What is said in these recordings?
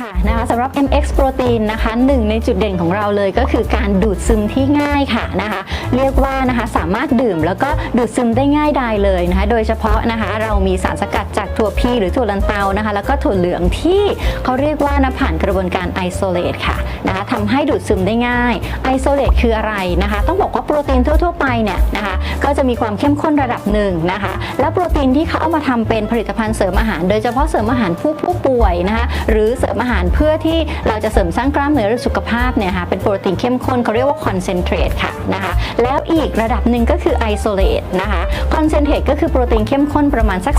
ค่ะนะคะสำหรับ MX โปรตีนนะคะหนึ่งในจุดเด่นของเราเลยก็คือการดูดซึมที่ง่ายค่ะนะคะเรียกว่านะคะสามารถดื่มแล้วก็ดูดซึมได้ง่ายดายเลยนะคะโดยเฉพาะนะคะเรามีสารสกัดจากถั่วพีหรือถั่วลันเตานะคะแล้วก็ถั่วเหลืองที่เขาเรียกว่านะผ่านกระบวนการไอโซเลตค่ะนะคะทำให้ดูดซึมได้ง่ายไอโซเลตคืออะไรนะคะต้องบอกว่าโปรตีนทั่ว ๆ ไปเนี่ยนะคะก็จะมีความเข้มข้นระดับหนึ่งนะคะและโปรตีนที่เขาเอามาทำเป็นผลิตภัณฑ์เสริมอาหาร โดยเฉพาะเสริมอาหารผู้ผู้ป่วยนะคะหรือเสริมอาหาราหารเพื่อที่เราจะเสริมสร้างกล้ามเนื้อหรือสุขภาพเนี่ยค่ะเป็นโปรตีนเข้มข้นเขาเรียกว่าคอนเซนเทรตค่ะนะคะแล้วอีกระดับหนึ่งก็คือไอโซเลตนะคะคอนเซนเทรตก็คือโปรตีนเข้มข้นประมาณสัก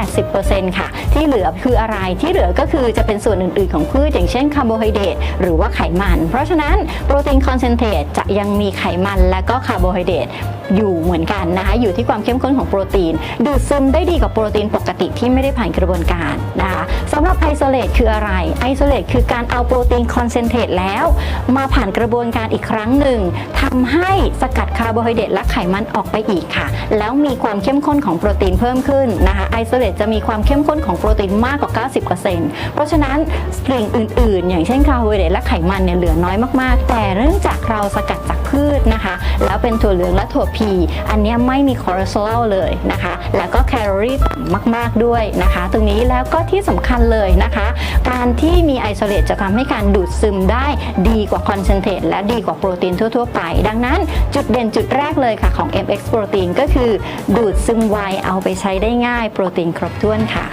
30-80%ค่ะ ที่เหลือคืออะไรที่เหลือก็คือจะเป็นส่วนอื่นๆของพืชอย่างเช่นคาร์โบไฮเดรตหรือว่าไขมัน เพราะฉะนั้นโปรตีนคอนเซนเทรตจะยังมีไขมันและก็คาร์โบไฮเดรตอยู่เหมือนกันนะคะอยู่ที่ความเข้มข้นของโปรตีน ดูดซึมได้ดีกว่าโปรตีนปกติที่ไม่ได้ผ่านกระบวนการนะคะสำหรับไอโซเลตคืออะไรไอโซเลตคือการเอาโปรตีนคอนเซนเทรตแล้ว มาผ่านกระบวนการอีกครั้งหนึ่งทำให้สกัดคาร์โบไฮเดรตและไขมันออกไปอีกค่ะ แล้วมีความเข้มข้นของโปรตีนเพิ่มขึ้นนะคะไอโซเลตจะมีความเข้มข้นของโปรตีนมากกว่า 90%เพราะฉะนั้นสิ่งอื่น ๆ อย่างเช่นคาร์โบไฮเดรตและไขมันเนี่ยเหลือน้อยมากๆ แต่เนื่องจากเราสกัดจาก พืชนะคะ แล้วเป็นถั่วเหลืองและถั่วพี อันนี้ไม่มีคอเลสเตอรอลเลยนะคะ แล้วก็แคลอรี่ต่ำมาก ๆ ด้วยนะคะ ตรงนี้แล้วก็ที่สำคัญเลยนะคะ การที่มีไอโซเลตจะทำให้การดูดซึมได้ดีกว่าคอนเซนเทรตและดีกว่าโปรตีนทั่ว ๆ ไป ดังนั้นจุดเด่นจุดแรกเลยค่ะของ MX โปรตีนก็คือ ดูดซึมไวเอาไปใช้ได้ง่าย โปรตีนครบถ้วนค่ะ